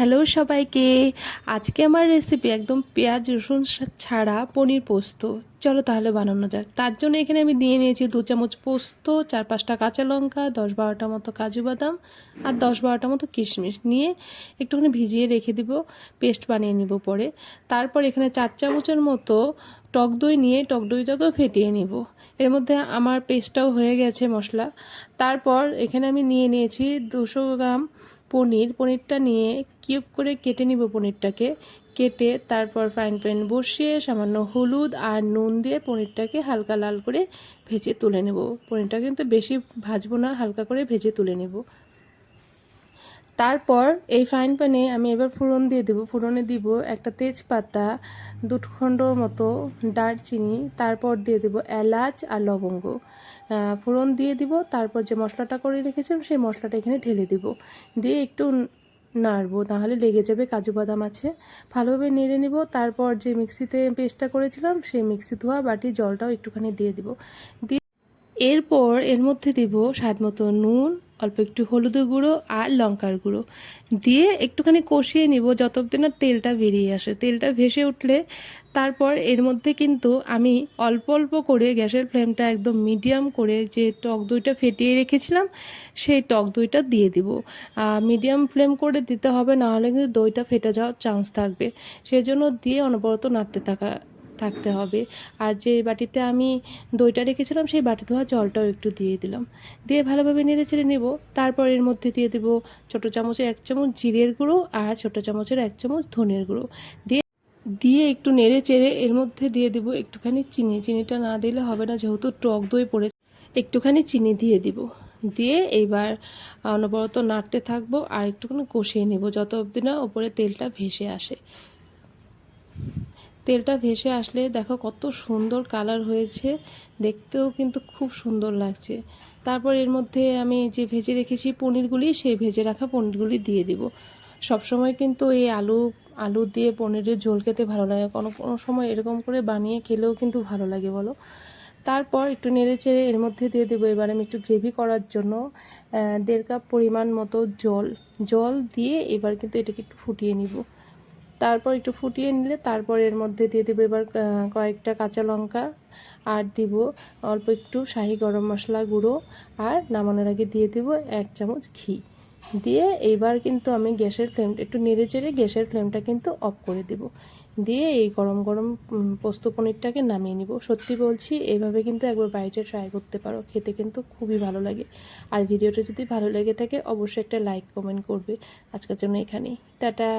Hello সবাইকে। আজকে আমার রেসিপি একদম পেঁয়াজ, রসুন ছাড়া পনির পোস্ত। চলো তাহলে বানানো যাক। তার জন্য এখানে আমি দিয়ে নিয়েছি দু চামচ পোস্ত, চার পাঁচটা কাঁচা লঙ্কা, দশ বারোটা মতো কাজু বাদাম আর দশ বারোটা মতো কিশমিশ। নিয়ে একটুখানি ভিজিয়ে রেখে দিব, পেস্ট বানিয়ে নিব পরে। তারপর এখানে চার চামচের মতো টক দই নিয়ে, টক দইটাকেও ফেটিয়ে নিব। এর মধ্যে আমার পেস্টটাও হয়ে গেছে মশলা। তারপর এখানে আমি নিয়ে নিয়েছি দুশো গ্রাম পনির। পনিরটা নিয়ে কিউব করে কেটে নিব পনিরটাকে। কেটে তারপর ফ্রাইং প্যান বসিয়ে সামান্য হলুদ আর নুন দিয়ে পনিরটাকে হালকা লাল করে ভেজে তুলে নেব। পনিরটা কিন্তু বেশি ভাজবো না, হালকা করে ভেজে তুলে নেব। তারপর এই ফ্রাইং প্যানে আমি এবার ফোড়ন দিয়ে দেবো। ফোড়নে দিব একটা তেজপাতা, দুটখণ্ড মতো দারচিনি, তারপর দিয়ে দেবো এলাচ আর লবঙ্গ। ফোড়ন দিয়ে দিব, তারপর যে মশলাটা করে রেখেছিলাম সেই মশলাটা এখানে ঢেলে দিব। দিয়ে একটু নাড়বো তাহলে লেগে যাবে কাজু বাদাম আছে। ভালোভাবে নেড়ে নিব, তারপর যে মিক্সিতে পেস্টটা করেছিলাম সেই মিক্সি ধোয়া বাটির জলটাও একটুখানি দিয়ে দিব। দিয়ে এরপর এর মধ্যে দিব স্বাদ মতো নুন অল্প একটু হলুদের গুঁড়ো আর লঙ্কার গুঁড়ো। দিয়ে একটুখানি কষিয়ে নিব যত না তেলটা বেরিয়ে আসে। তেলটা ভেসে উঠলে তারপর এর মধ্যে কিন্তু আমি অল্প অল্প করে গ্যাসের ফ্লেমটা একদম মিডিয়াম করে যে টক দইটা ফেটিয়ে রেখেছিলাম, সেই টক দইটা দিয়ে দিব। মিডিয়াম ফ্লেম করে দিতে হবে, না হলে কিন্তু দইটা ফেটে যাওয়ার চান্স থাকবে। সেজন্য দিয়ে অনবরত নাড়তে থাকা থাকতে হবে। আর যে বাটিতে আমি দইটা রেখেছিলাম, সেই বাটি ধোয়া জলটাও একটু দিয়ে দিলাম। দিয়ে ভালোভাবে নেড়ে চেড়ে নেব। তারপর এর মধ্যে দিয়ে দেব ছোটো চামচের এক চামচ জিরের গুঁড়ো আর ছোটো চামচের এক চামচ ধনের গুঁড়ো। দিয়ে দিয়ে একটু নেড়ে চেড়ে এর মধ্যে দিয়ে দেব একটুখানি চিনি। চিনিটা না দিলে হবে না, যেহেতু টক দই পড়ে একটুখানি চিনি দিয়ে দিব। দিয়ে এইবার অনবরত নাড়তে থাকব আর একটুখানি কষিয়ে নেব, যত অবধি না ওপরে তেলটা ভেসে আসে। তেলটা ভেসে আসলে দেখো কত সুন্দর কালার হয়েছে। দেখতেও কিন্তু খুব সুন্দর লাগছে। তারপর এর মধ্যে আমি যে ভেজে রেখেছি পনিরগুলি, সেই ভেজে রাখা পনিরগুলি দিয়ে দিব। সবসময় কিন্তু এই আলু আলু দিয়ে পনিরের ঝোল খেতে ভালো লাগে। কোনো কোনো সময় এরকম করে বানিয়ে খেলেও কিন্তু ভালো লাগে, বলো। তারপর একটু নেড়ে চেড়ে এর মধ্যে দিয়ে দেবো এবার আমি একটু গ্রেভি করার জন্য দেড় কাপ পরিমাণ মতো জল। জল দিয়ে এবার কিন্তু এটাকে একটু ফুটিয়ে নিব। তারপর একটু ফুটিয়ে নিলে তারপর এর মধ্যে দিয়ে দেবো এবার কয়েকটা কাঁচা লঙ্কা আর দিব অল্প একটু শাহি গরম মশলা গুঁড়ো আর নামানোর আগে দিয়ে দেব এক চামচ ঘি। দিয়ে এইবার কিন্তু আমি গ্যাসের ফ্লেমটা একটু নেড়ে চেড়ে গ্যাসের ফ্লেমটা কিন্তু অফ করে দেব। দিয়ে এই গরম গরম পোস্ত পনিরটাকে নামিয়ে নিব। সত্যি বলছি এইভাবে কিন্তু একবার বাড়িতে ট্রাই করতে পারো, খেতে কিন্তু খুবই ভালো লাগে। আর ভিডিওটা যদি ভালো লেগে থাকে, অবশ্যই একটা লাইক কমেন্ট করবে। আজকের জন্য এখানেই। টাটা!